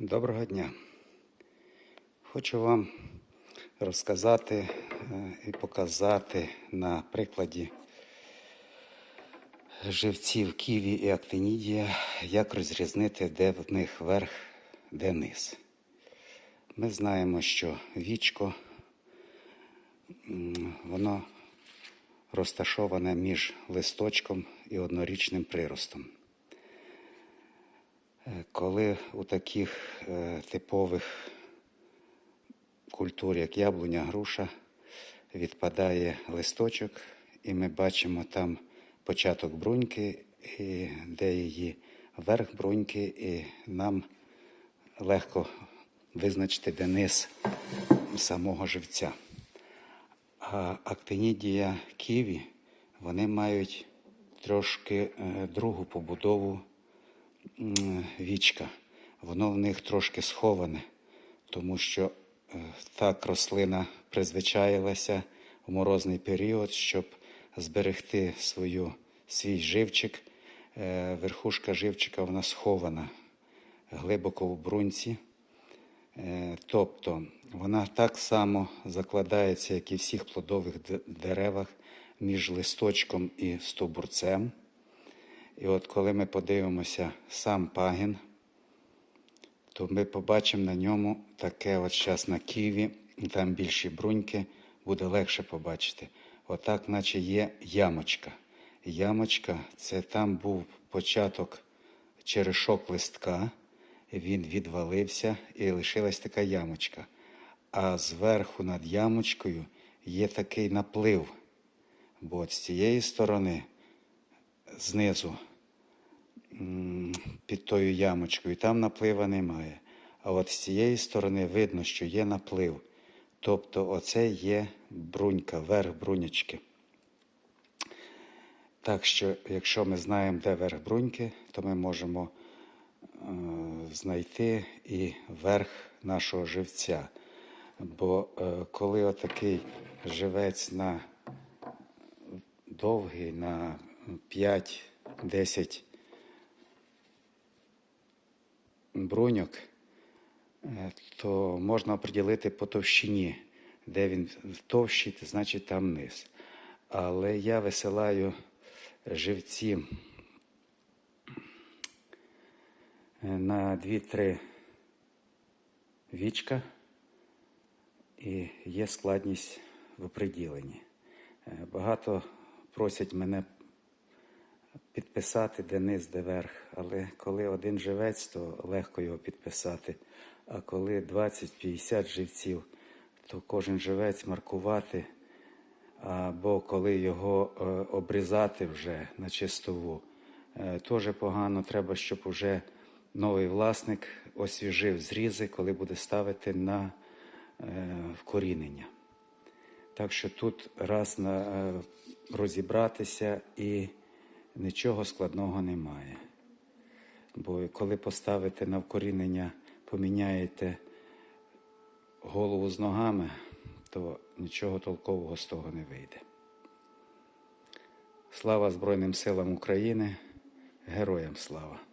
Доброго дня. Хочу вам розказати е, і показати на прикладі живців ківі і актинідія, як розрізнити, де в них верх, де низ. Ми знаємо, що вічко воно розташоване між листочком і однорічним приростом. Е, Коли у таких е, типових культур, як яблуня, груша, відпадає листочок, і ми бачимо там початок бруньки, і де її верх бруньки, і нам легко визначити, де низ самого живця. А актинідія ківі, вони мають трошки е, другу побудову вічка. Воно в них трошки сховане, тому що е, так рослина призвичаїлася в морозний період, щоб зберегти свою, свій живчик. Е, Верхушка живчика вона схована глибоко в бруньці. Е, Тобто вона так само закладається, як і всіх плодових деревах, між листочком і стовбурцем. І от коли ми подивимося сам пагін, то ми побачимо на ньому таке от зараз на ківі, там більші бруньки, буде легше побачити. Отак, наче є ямочка. Ямочка це там був початок черешок листка, він відвалився і лишилась така ямочка. А зверху над ямочкою є такий наплив. Бо з цієї сторони, знизу, під тою ямочкою, там наплива немає. А от з цієї сторони видно, що є наплив. Тобто оце є брунька, верх брунячки. Так що, якщо ми знаємо, де верх бруньки, то ми можемо е, знайти і верх нашого живця. Бо е, коли отакий живець на довгий, на 5-10 бруньок, е, то можна оприділити по товщині, де він товщий, то значить там низ. Але я висилаю живці е, на 2-3 вічка, і є складність в оприділенні. Е, Багато просять мене підписати де низ, де верх. Але коли один живець, то легко його підписати. А коли 20-50 живців, то кожен живець маркувати. Або коли його е, обрізати вже на чистову, е, теж погано. Треба, щоб уже новий власник освіжив зрізи, коли буде ставити на е, вкорінення. Так що тут раз на, розібратися і нічого складного немає. Бо коли поставите на вкорінення, поміняєте голову з ногами, то нічого толкового з того не вийде. Слава Збройним силам України, героям слава!